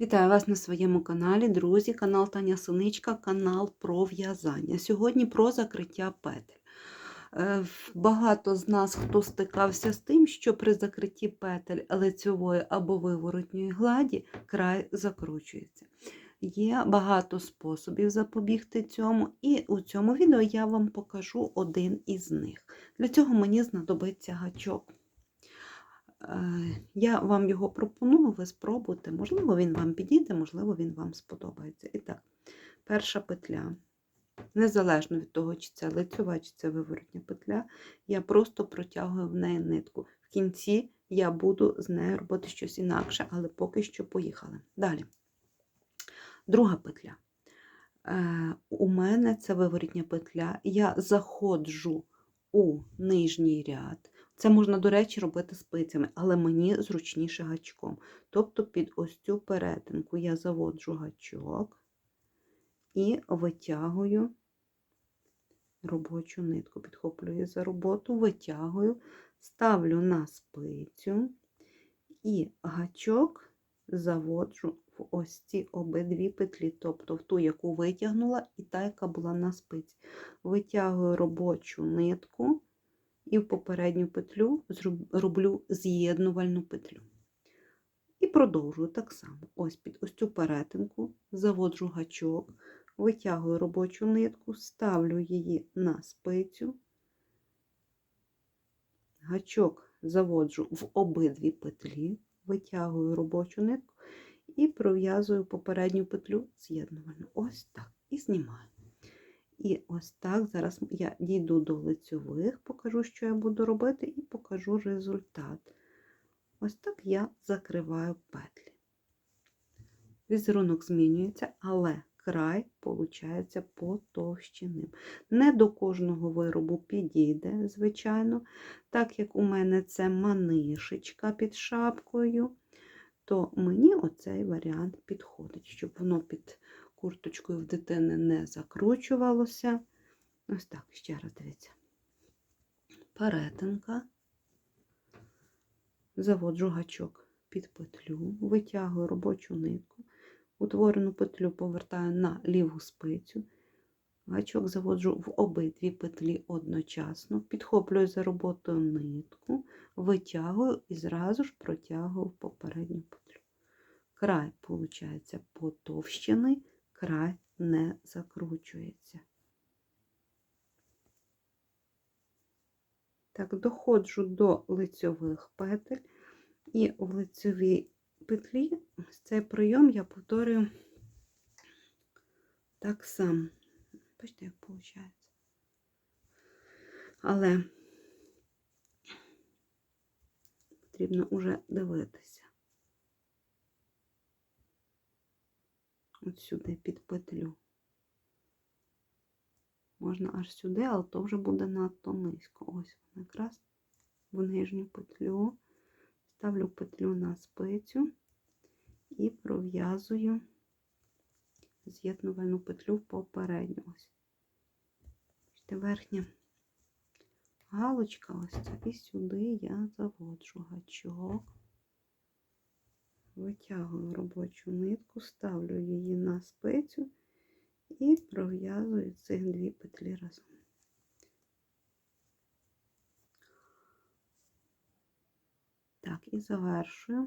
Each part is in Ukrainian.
Вітаю вас на своєму каналі, друзі, канал Таня Синичка, канал про в'язання. Сьогодні про закриття петель. Е, Багато з нас, хто стикався з тим, що при закритті петель лицьової або виворотньої гладі край закручується. Є багато способів запобігти цьому, і у цьому відео я вам покажу один із них. Для цього мені знадобиться гачок. Я вам його пропоную, ви спробуйте. Можливо, він вам підійде, можливо, він вам сподобається. І так, перша петля. Незалежно від того, чи це лицьова, чи це виворотня петля, я просто протягую в неї нитку. В кінці я буду з нею робити щось інакше, але поки що поїхали. Далі. Друга петля. Е, У мене це виворотня петля. Я заходжу у нижній ряд. Це можна, до речі, робити спицями, але мені зручніше гачком. Тобто під ось цю перетинку я заводжу гачок і витягую робочу нитку. Підхоплюю за роботу, витягую, ставлю на спицю і гачок заводжу в ось ці обидві петлі, тобто в ту, яку витягнула, і та, яка була на спиці. Витягую робочу нитку і в попередню петлю роблю з'єднувальну петлю. І продовжую так само. Ось під ось цю перетинку заводжу гачок, витягую робочу нитку, ставлю її на спицю, гачок заводжу в обидві петлі, витягую робочу нитку і пров'язую попередню петлю з'єднувальну. Ось так. І знімаю. І ось так зараз я дійду до лицьових, покажу, що я буду робити, і покажу результат. Ось так я закриваю петлі. Візерунок змінюється, але край виходить потовщеним. Не до кожного виробу підійде, звичайно. Так як у мене це манишечка під шапкою, то мені оцей варіант підходить, щоб воно під курточкою в дитини не закручувалося. Ось так, ще раз дивіться. Перетинка. Заводжу гачок під петлю, витягую робочу нитку, утворену петлю повертаю на ліву спицю, гачок заводжу в обидві петлі одночасно, підхоплюю за роботою нитку, витягую і зразу ж протягую попередню петлю. Край, виходить, потовщений, край не закручується. Так, доходжу до лицьових петель, і в лицьовій петлі цей прийом я повторюю так само. Бачите, як виходить. Але потрібно вже дивитися. От сюди під петлю. Можна аж сюди, але то вже буде надто низько. Ось вона якраз в нижню петлю. Ставлю петлю на спицю і пров'язую з'єднувальну петлю попередню. Ось. Верхня галочка, ось це, і сюди я заводжу гачок, витягую робочу нитку, ставлю її на спицю і пров'язую цих дві петлі разом. Так, і завершую.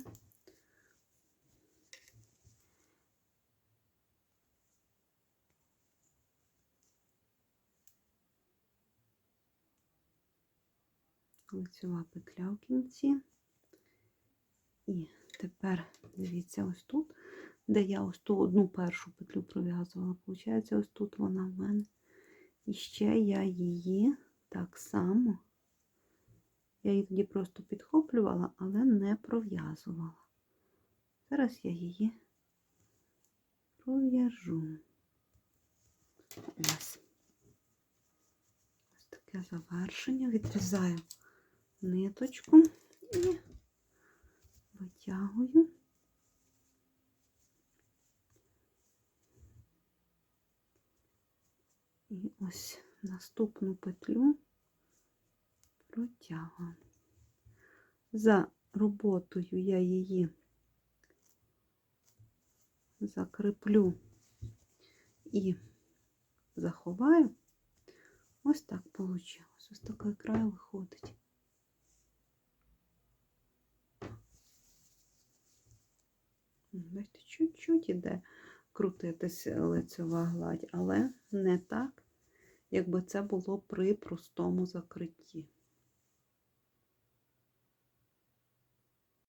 Лицева петля в кінці. І тепер дивіться ось тут, де я ось ту одну першу петлю пров'язувала. Получається, ось тут вона в мене. І ще я її так само. Я її тоді просто підхоплювала, але не пров'язувала. Зараз я її пров'яжу. Ось. Ось таке завершення. Відрізаю ниточку і витягую. І ось наступну петлю протягую. За роботою я її закріплю і заховаю. Ось так вийшло. Ось такий край виходить. Бачите, чуть-чуть іде крутитись лицева гладь, але не так, якби це було при простому закритті.